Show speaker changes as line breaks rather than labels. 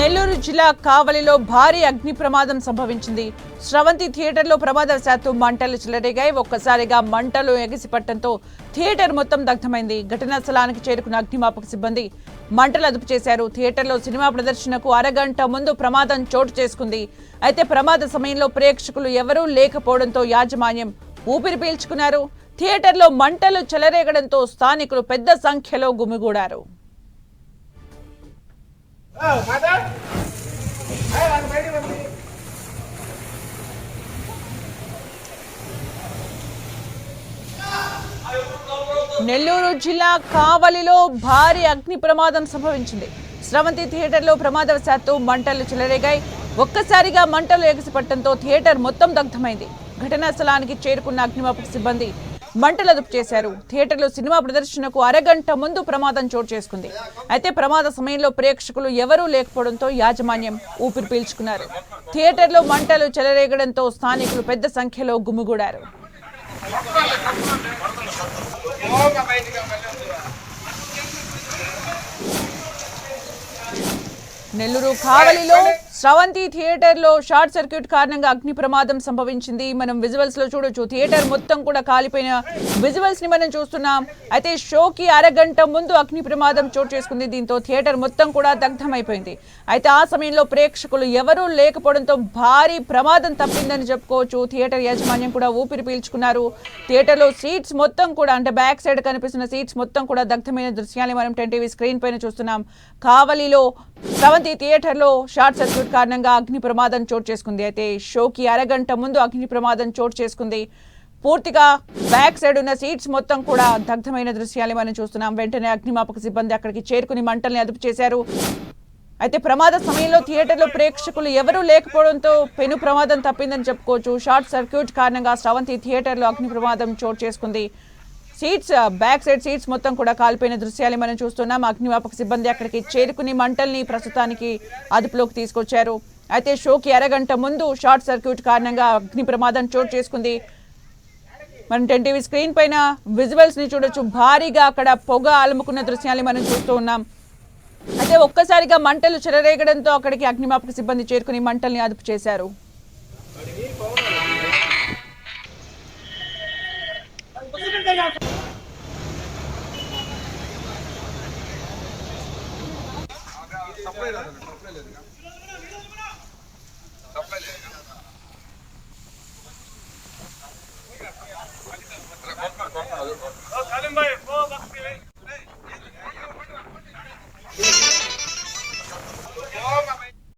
నెల్లూరు జిల్లా కావలిలో భారీ అగ్ని ప్రమాదం సంభవించింది. స్రవంతి థియేటర్లో ప్రమాదవశాత్తు మంటలు చెలరేగాయి. ఒక్కసారిగా మంటలు ఎగిసిపట్టడంతో థియేటర్ మొత్తం దగ్ధమైంది. ఘటనా స్థలానికి చేరుకున్న అగ్నిమాపక సిబ్బంది మంటలు అదుపు చేశారు. థియేటర్లో సినిమా ప్రదర్శనకు అరగంట ముందు ప్రమాదం చోటు చేసుకుంది. అయితే ప్రమాద సమయంలో ప్రేక్షకులు ఎవరూ లేకపోవడంతో యాజమాన్యం ఊపిరి పీల్చుకున్నారు. థియేటర్లో మంటలు చెలరేగడంతో స్థానికులు పెద్ద సంఖ్యలో గుమిగూడారు. నెల్లూరు జిల్లా కావలిలో భారీ అగ్ని ప్రమాదం సంభవించింది. స్రవంతి థియేటర్లో ప్రమాదవశాత్తు మంటలు చెలరేగాయి. ఒక్కసారిగా మంటలు ఎగసిపట్టడంతో థియేటర్ మొత్తం దగ్ధమైంది. ఘటనా స్థలానికి చేరుకున్న అగ్నిమాపక సిబ్బంది మంటలు అదుపు చేశారు. థియేటర్లో సినిమా ప్రదర్శనకు అరగంట ముందు ప్రమాదం చోటు చేసుకుంది. అయితే ప్రమాద సమయంలో ప్రేక్షకులు ఎవరూ లేకపోవడంతో యాజమాన్యం ఊపిరి పీల్చుకున్నారు. థియేటర్లో మంటలు చెలరేగడంతో స్థానికులు పెద్ద సంఖ్యలో గుమిగూడారు. నెల్లూరు కావలిలో స్రవంతి థియేటర్లో షార్ట్ సర్క్యూట్ కారణంగా అగ్ని ప్రమాదం సంభవించింది. మనం విజువల్స్లో చూడొచ్చు. థియేటర్ మొత్తం కూడా కాలిపోయిన విజువల్స్ని మనం చూస్తున్నాం. అయితే షోకి అరగంట ముందు అగ్ని ప్రమాదం చోటు చేసుకుంది. దీంతో థియేటర్ మొత్తం కూడా దగ్ధమైపోయింది. అయితే ఆ సమయంలో ప్రేక్షకులు ఎవరూ లేకపోవడంతో భారీ ప్రమాదం తప్పిందని చెప్పుకోవచ్చు. థియేటర్ యాజమాన్యం కూడా ఊపిరి పీల్చుకున్నారు. థియేటర్లో సీట్స్ మొత్తం కూడా అంటే బ్యాక్ సైడ్ కనిపిస్తున్న సీట్స్ మొత్తం కూడా దగ్ధమైన దృశ్యాన్ని మనం టెన్ టీవీ స్క్రీన్ పైన చూస్తున్నాం. కావలిలో స్రవంతి థియేటర్లో షార్ట్ సర్క్యూట్ కారణంగా అగ్ని ప్రమాదం చోటు చేసుకుంది. అయితే షోకి అరగంట ముందు అగ్ని ప్రమాదం చోటు చేసుకుంది. పూర్తిగా బ్యాక్ సైడ్ ఉన్న సీట్స్ మొత్తం కూడా దగ్ధమైన దృశ్యాలే మనం చూస్తున్నాం. వెంటనే అగ్నిమాపక సిబ్బంది అక్కడికి చేరుకుని మంటల్ని అదుపు చేశారు. అయితే ప్రమాద సమయంలో థియేటర్లో ప్రేక్షకులు ఎవరూ లేకపోవడంతో పెను ప్రమాదం తప్పిందని చెప్పుకోవచ్చు. షార్ట్ సర్క్యూట్ కారణంగా స్రవంతి థియేటర్లో అగ్ని ప్రమాదం చోటు చేసుకుంది. సీట్స్ బ్యాక్ సైడ్ సీట్స్ మొత్తం కూడా కాలిపోయిన దృశ్యాలు మనం చూస్తున్నాం. అగ్నిమాపక సిబ్బంది అక్కడికి చేరుకుని మంటల్ని ప్రస్తుతానికి అదుపులోకి తీసుకొచ్చారు. అయితే షోకి అరగంట ముందు షార్ట్ సర్క్యూట్ కారణంగా అగ్ని ప్రమాదం చోటు చేసుకుంది. మనం టెన్ టీవీ స్క్రీన్ పైన విజువల్స్ని చూడొచ్చు. భారీగా అక్కడ పొగ అలుముకున్న దృశ్యాన్ని మనం చూస్తూ ఉన్నాం. అయితే ఒక్కసారిగా మంటలు చెలరేగడంతో అక్కడికి అగ్నిమాపక సిబ్బంది చేరుకుని మంటల్ని అదుపు చేశారు.
సప్లై లేదు సప్లై లేదు సప్లై లేదు Salim Bey, bu bak bir.